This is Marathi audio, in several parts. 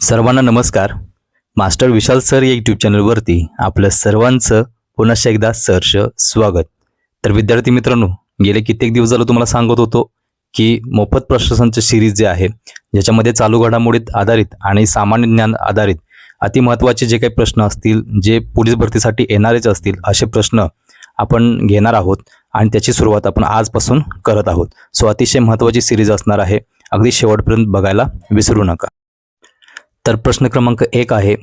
सर्वांना नमस्कार. मास्टर विशाल सर या यूट्यूब चॅनलवरती आपलं सर्वांचं पुन्हा एकदा सहर्ष स्वागत. तर विद्यार्थी मित्रांनो गेले कित्येक दिवस झालं तुम्हाला सांगत होतो की मोफत प्रशासनचं सिरीज जे आहे ज्याच्यामध्ये चालू घडामोडीत आधारित आणि सामान्य ज्ञान आधारित अतिमहत्त्वाचे जे काही प्रश्न असतील जे पोलीस भरतीसाठी येणारेच असतील असे प्रश्न आपण घेणार आहोत आणि त्याची सुरुवात आपण आजपासून करत आहोत. सो अतिशय महत्त्वाची सिरीज असणार आहे. अगदी शेवटपर्यंत बघायला विसरू नका. तर प्रश्न क्रमांक एक आहे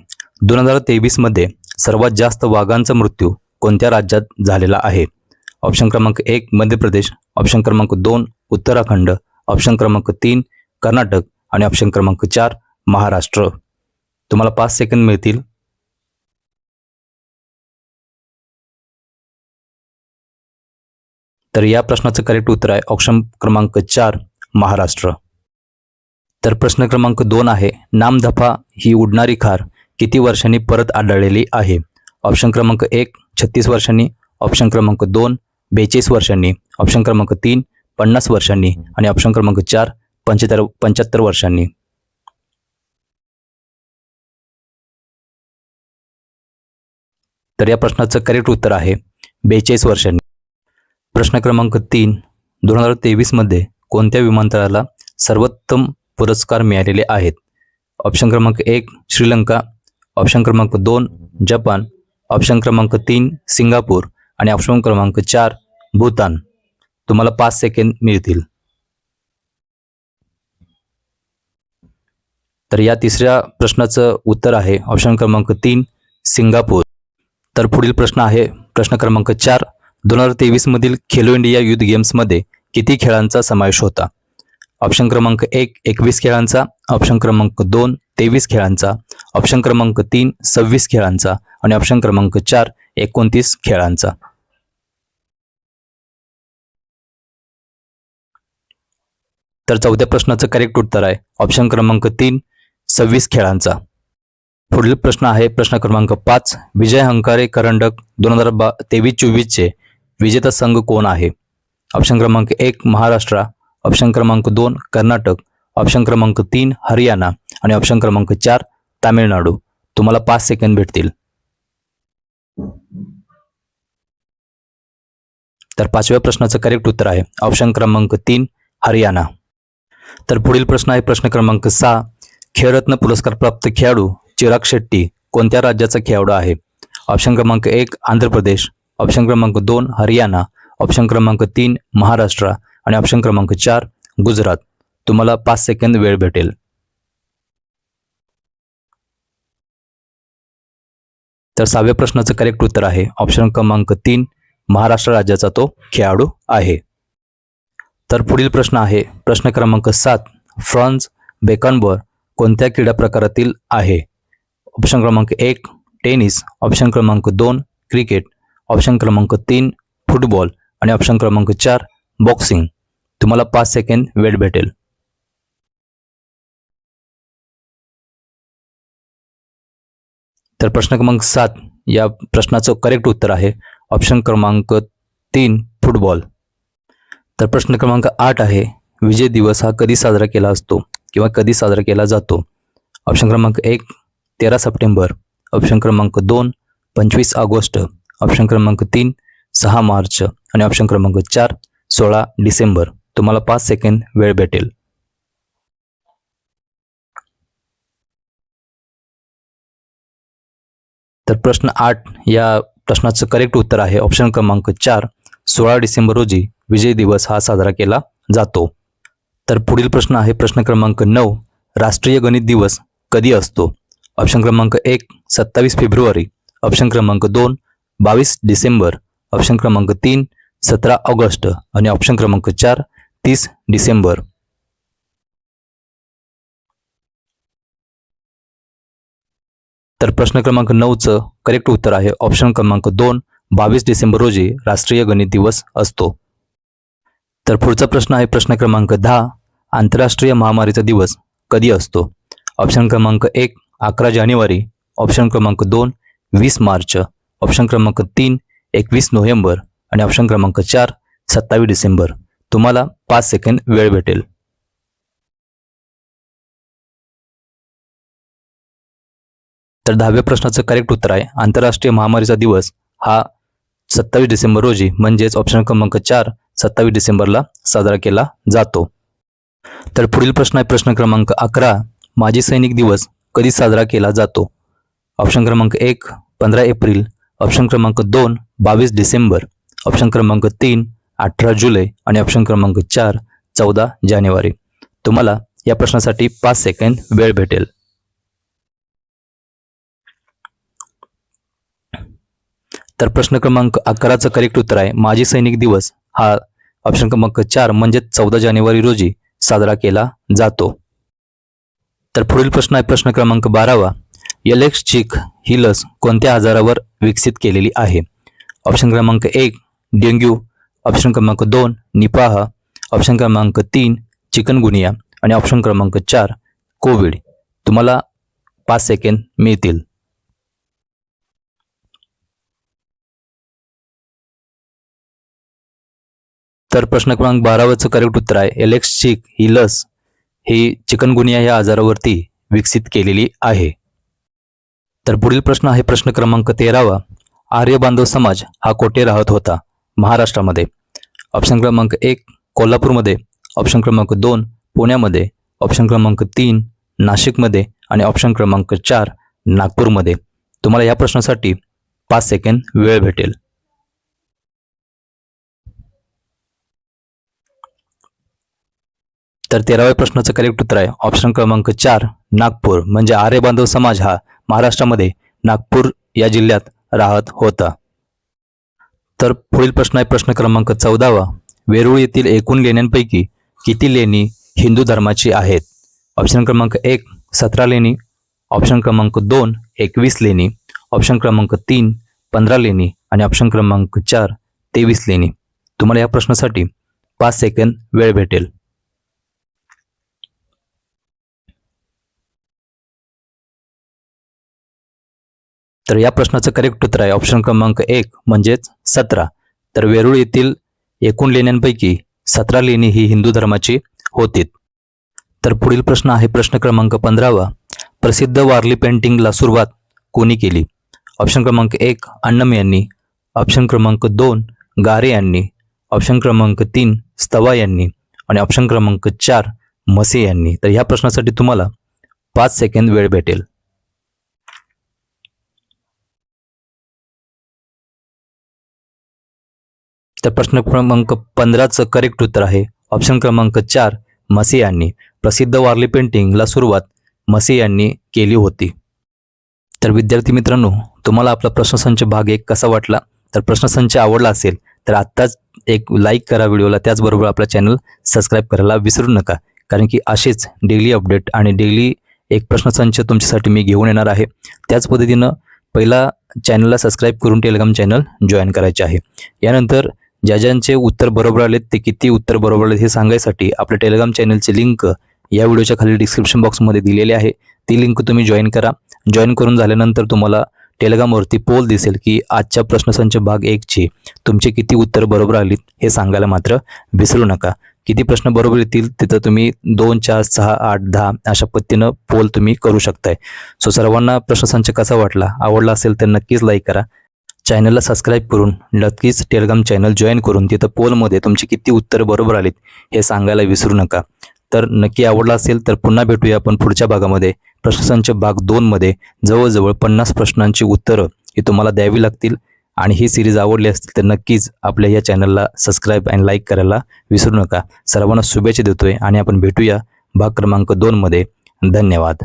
दोन हजार तेवीसमध्ये सर्वात जास्त वाघांचा मृत्यू कोणत्या राज्यात झालेला आहे? ऑप्शन क्रमांक एक मध्य प्रदेश. ऑप्शन क्रमांक दोन उत्तराखंड. ऑप्शन क्रमांक तीन कर्नाटक. आणि ऑप्शन क्रमांक चार महाराष्ट्र. तुम्हाला पाच सेकंद मिळतील. तर या प्रश्नाचं करेक्ट उत्तर आहे ऑप्शन क्रमांक चार महाराष्ट्र. तर प्रश्न क्रमांक दोन आहे नामधफा ही उडणारी खार किती वर्षांनी परत आढळलेली आहे? ऑप्शन क्रमांक एक छत्तीस वर्षांनी. ऑप्शन क्रमांक दोन बेचाळीस वर्षांनी. ऑप्शन क्रमांक तीन पन्नास वर्षांनी. आणि ऑप्शन क्रमांक चार पंच्याहत्तर पंच्याहत्तर वर्षांनी. तर या प्रश्नाचं करेक्ट उत्तर आहे बेचाळीस वर्षांनी. प्रश्न क्रमांक तीन दोन हजार तेवीसमध्ये कोणत्या विमानतळाला सर्वोत्तम पुरस्कार मिळालेले आहेत. ऑप्शन क्रमांक एक श्रीलंका. ऑप्शन क्रमांक दोन जपान. ऑप्शन क्रमांक तीन सिंगापूर. आणि ऑप्शन क्रमांक चार भूतान. तुम्हाला पाच सेकंद मिळतील. तर या तिसऱ्या प्रश्नाचं उत्तर आहे. ऑप्शन क्रमांक तीन सिंगापूर. तर पुढील प्रश्न आहे. प्रश्न क्रमांक चार दोन हजार तेवीसमधील खेलो इंडिया युथ गेम्समध्ये किती खेळांचा समावेश होता? ऑप्शन क्रमांक एक एकवीस खेळांचा. ऑप्शन क्रमांक दोन तेवीस खेळांचा. ऑप्शन क्रमांक तीन सव्वीस खेळांचा. आणि ऑप्शन क्रमांक चार एकोणतीस खेळांचा. तर चौथ्या प्रश्नाचं करेक्ट उत्तर आहे. ऑप्शन क्रमांक तीन सव्वीस खेळांचा. पुढील प्रश्न आहे प्रश्न क्रमांक पाच. विजय हंकारे करंडक दोन हजार बा तेवीस चोवीसचे विजेता संघ कोण आहे? ऑप्शन क्रमांक एक महाराष्ट्र. ऑप्शन क्रमांक दोन कर्नाटक ऑप्शन क्रमांक तीन हरियाणा आणि ऑप्शन क्रमांक चार तामिळनाडू. तुम्हाला पाच सेकंद भेटतील. तर पाचव्या प्रश्नाचं करेक्ट उत्तर आहे. ऑप्शन क्रमांक तीन हरियाणा. तर पुढील प्रश्न आहे प्रश्न क्रमांक सहा. खेळरत्न पुरस्कार प्राप्त खेळाडू चिराग शेट्टी कोणत्या राज्याचा खेळाडू आहे? ऑप्शन क्रमांक एक आंध्र प्रदेश ऑप्शन क्रमांक दोन हरियाणा ऑप्शन क्रमांक तीन महाराष्ट्र आणि ऑप्शन क्रमांक चार गुजरात. तुम्हाला पाच सेकंद वेळ भेटेल. तर सहाव्या प्रश्नाचं करेक्ट उत्तर आहे. ऑप्शन क्रमांक तीन महाराष्ट्र राज्याचा तो खेळाडू आहे. तर पुढील प्रश्न आहे. प्रश्न क्रमांक सात फ्रान्स बेकॉनबॉर कोणत्या क्रीडा प्रकारातील आहे? ऑप्शन क्रमांक एक टेनिस. ऑप्शन क्रमांक दोन क्रिकेट. ऑप्शन क्रमांक तीन फुटबॉल. आणि ऑप्शन क्रमांक चार बॉक्सिंग तुम्हाला पाच सेकंद वेळ भेटेल. तर प्रश्न क्रमांक सात या प्रश्नाचं करेक्ट उत्तर आहे. ऑप्शन क्रमांक तीन फुटबॉल तर प्रश्न क्रमांक आठ आहे विजय दिवस हा कधी साजरा केला असतो किंवा कधी साजरा केला जातो? ऑप्शन क्रमांक एक तेरा सप्टेंबर. ऑप्शन क्रमांक दोन पंचवीस ऑगस्ट. ऑप्शन क्रमांक तीन सहा मार्च. आणि ऑप्शन क्रमांक चार सोळा डिसेंबर. तुम्हाला पाच सेकंद वेळ भेटेल. तर प्रश्न आठ या प्रश्नाचं करेक्ट उत्तर आहे. ऑप्शन क्रमांक चार सोळा डिसेंबर रोजी विजय दिवस हा साजरा केला जातो. तर पुढील प्रश्न आहे प्रश्न क्रमांक नऊ राष्ट्रीय गणित दिवस कधी असतो? ऑप्शन क्रमांक एक सत्तावीस फेब्रुवारी. ऑप्शन क्रमांक दोन बावीस डिसेंबर. ऑप्शन क्रमांक तीन सतरा ऑगस्ट. आणि ऑप्शन क्रमांक चार तीस डिसेंबर. तर प्रश्न क्रमांक नऊचं करेक्ट उत्तर आहे. ऑप्शन क्रमांक दोन बावीस डिसेंबर रोजी राष्ट्रीय गणित दिवस असतो. तर पुढचा प्रश्न आहे प्रश्न क्रमांक दहा आंतरराष्ट्रीय महामारीचा दिवस कधी असतो? ऑप्शन क्रमांक एक अकरा जानेवारी. ऑप्शन क्रमांक दोन वीस मार्च. ऑप्शन क्रमांक तीन एकवीस नोव्हेंबर. आणि ऑप्शन क्रमांक चार सत्तावीस डिसेंबर. तुम्हाला पाच सेकंद वेळ भेटेल. तर दहाव्या प्रश्नाचं करेक्ट उत्तर आहे. आंतरराष्ट्रीय महामारीचा दिवस हा सत्तावीस डिसेंबर रोजी म्हणजेच ऑप्शन क्रमांक चार सत्तावीस डिसेंबरला साजरा केला जातो. तर पुढील प्रश्न आहे प्रश्न क्रमांक अकरा माजी सैनिक दिवस कधी साजरा केला जातो? ऑप्शन क्रमांक एक पंधरा एप्रिल. ऑप्शन क्रमांक दोन बावीस डिसेंबर. ऑप्शन क्रमांक तीन अठरा जुलै आणि ऑप्शन क्रमांक चार चौदा जानेवारी. तुम्हाला या प्रश्नासाठी पाच सेकंड वेळ भेटेल. तर प्रश्न क्रमांक अकराचं करेक्ट उत्तर आहे. माजी सैनिक दिवस हा ऑप्शन क्रमांक चार म्हणजेच चौदा जानेवारी रोजी साजरा केला जातो. तर पुढील प्रश्न आहे प्रश्न क्रमांक बारावा. एलेक्स चिक ही लस कोणत्या आजारावर विकसित केलेली आहे? ऑप्शन क्रमांक एक डेंग्यू. ऑप्शन क्रमांक दोन निपाह. ऑप्शन क्रमांक तीन चिकनगुनिया. आणि ऑप्शन क्रमांक चार कोविड. तुम्हाला पाच सेकंड मिळतील. तर प्रश्न क्रमांक बारावरचं करेक्ट उत्तर आहे. एलेक्स चिक ही लस ही चिकनगुनिया या आजारावरती विकसित केलेली आहे. तर पुढील प्रश्न आहे प्रश्न क्रमांक तेरावा. आर्य बांधव समाज हा कोठे राहत होता? महाराष्ट्रामध्ये. ऑप्शन क्रमांक एक कोल्हापूरमध्ये. ऑप्शन क्रमांक दोन पुण्यामध्ये. ऑप्शन क्रमांक तीन नाशिकमध्ये. आणि ऑप्शन क्रमांक चार नागपूरमध्ये. तुम्हाला या प्रश्नासाठी पाच सेकंड वेळ भेटेल. तर तेराव्या प्रश्नाचं करेक्ट उत्तर आहे. ऑप्शन क्रमांक चार नागपूर. म्हणजे आर्य बांधव समाज हा महाराष्ट्रामध्ये नागपूर या जिल्ह्यात राहत होता. तर पुढील प्रश्न आहे प्रश्न क्रमांक चौदावा. वेरूळ येथील एकूण लेण्यांपैकी किती लेणी हिंदू धर्माची आहेत? ऑप्शन क्रमांक एक सतरा लेणी. ऑप्शन क्रमांक दोन एकवीस लेणी. ऑप्शन क्रमांक तीन पंधरा लेणी. आणि ऑप्शन क्रमांक चार तेवीस लेणी. तुम्हाला या प्रश्नासाठी पाच सेकंद वेळ भेटेल. तर या प्रश्नाचं करेक्ट उत्तर आहे. ऑप्शन क्रमांक एक म्हणजेच सतरा. तर वेरूळ येथील एकूण लेण्यांपैकी सतरा लेणी ही हिंदू धर्माची होती तर पुढील प्रश्न आहे. प्रश्न क्रमांक पंधरावा. प्रसिद्ध वारली पेंटिंगला सुरुवात कोणी केली? ऑप्शन क्रमांक एक अण्णम यांनी. ऑप्शन क्रमांक दोन गारे यांनी. ऑप्शन क्रमांक तीन स्तवा यांनी. आणि ऑप्शन क्रमांक चार मसे यांनी. तर ह्या प्रश्नासाठी तुम्हाला पाच सेकंद वेळ भेटेल. तर प्रश्न क्रमांक पंधराचं करेक्ट उत्तर आहे. ऑप्शन क्रमांक चार मसी यांनी प्रसिद्ध वारली पेंटिंगला सुरुवात मसी यांनी केली होती. तर विद्यार्थी मित्रांनो तुम्हाला आपला प्रश्नसंच भाग एक कसा वाटला? तर प्रश्नसंच आवडला असेल तर आत्ताच एक लाईक करा व्हिडिओला त्याचबरोबर आपला चॅनल सबस्क्राईब करायला विसरू नका. कारण की असेच डेली अपडेट आणि डेली एक प्रश्नसंच तुमच्यासाठी मी घेऊन येणार आहे. त्याच पद्धतीनं पहिला चॅनलला सबस्क्राईब करून टेलिग्राम चॅनल जॉईन करायचे आहे. यानंतर ज्या ज्यांचे उत्तर बरोबर आलेत ते किती उत्तर बरोबर आलेत हे सांगायसाठी आपल्या टेलिग्राम चॅनलची लिंक या व्हिडिओच्या खाली डिस्क्रिप्शन बॉक्समध्ये दिलेली आहे. ती लिंक तुम्ही जॉईन करा. जॉईन करून झाल्यानंतर तुम्हाला टेलिग्रामवरती पोल दिसेल की आजच्या प्रश्नसंच भाग एकची तुमचे किती उत्तर बरोबर आलीत हे सांगायला मात्र विसरू नका. किती प्रश्न बरोबर येतील तिथं तुम्ही दोन चार सहा आठ दहा अशा पद्धतीनं पोल तुम्ही करू शकताय. सो सर्वांना प्रश्नसंच कसा वाटला आवडला असेल तर नक्कीच लाईक करा. चॅनलला सबस्क्राईब करून नक्कीच टेलिग्राम चॅनल जॉईन करून तिथं पोलमध्ये तुमची किती उत्तरं बरोबर आलीत हे सांगायला विसरू नका. तर नक्की आवडला असेल तर पुन्हा भेटूया आपण पुढच्या भागामध्ये. प्रश्नसंच भाग दोनमध्ये जवळजवळ पन्नास प्रश्नांची उत्तरं ही तुम्हाला द्यावी लागतील आणि ही सिरीज आवडली असतील तर नक्कीच आपल्या या चॅनलला सबस्क्राईब आणि लाईक करायला विसरू नका. सर्वांना शुभेच्छा देतोय आणि आपण भेटूया भाग क्रमांक दोनमध्ये धन्यवाद.